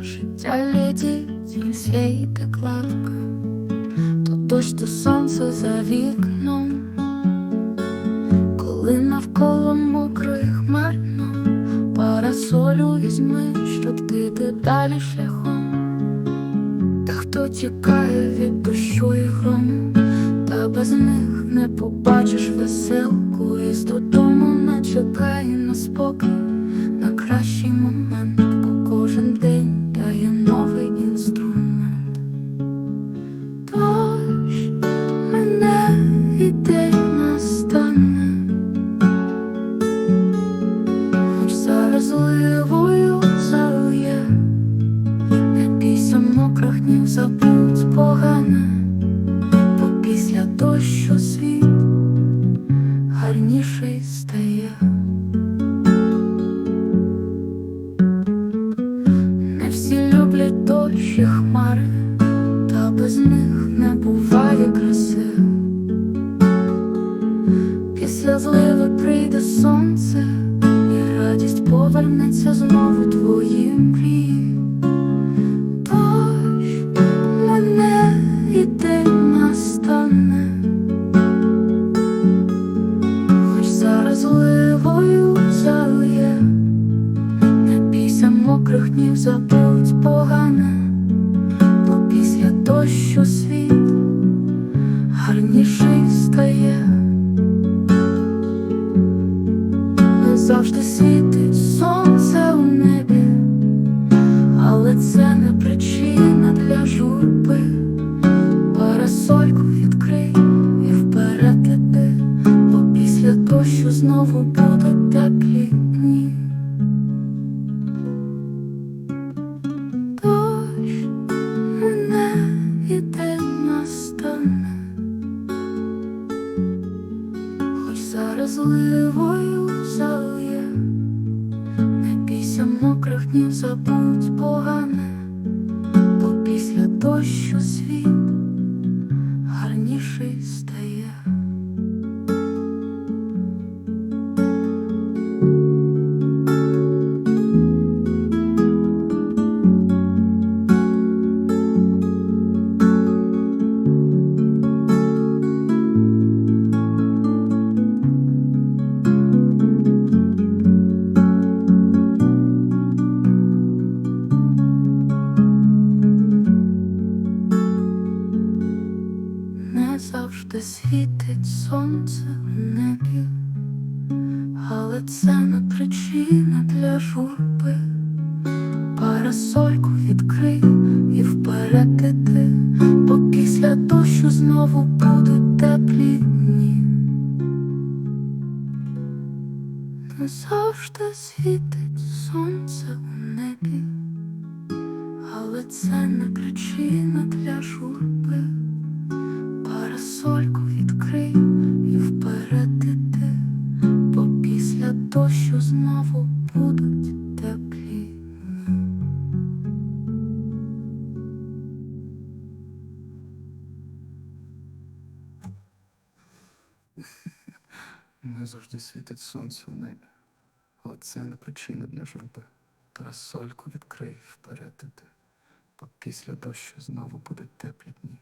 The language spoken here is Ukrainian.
Життя летить і світе кладка, то дощ, то сонце за вікном, коли навколо мокрих хмарно, парасолю візьми, щоб ти далі шляхом. Та хто тікає від дощу і грому, та без них не побачиш веселку, і з додому не чекає на спокій, на кращий момент, дощ хмари, та без них не буває краси. Після зливи прийде сонце, і радість повернеться знову твої мрії. Дощ мене і настане, хоч зараз залиє, не мокрих днів, забудь погане, після у світ хоч залє. Не бійся мокрих днів, забудь погане, бо після дощу світ гарніший завжди світить сонце в небі, але це не причина для журби. Парасольку відкрий і вперед іди, бо після дощу знову будуть теплі дні. Не завжди світить сонце у небі, але це не причина для журби. Не завжди світить сонце в небі, але це не причина для журби. Парасольку відкрий вперед іди, бо після дощу знову будуть теплі дні.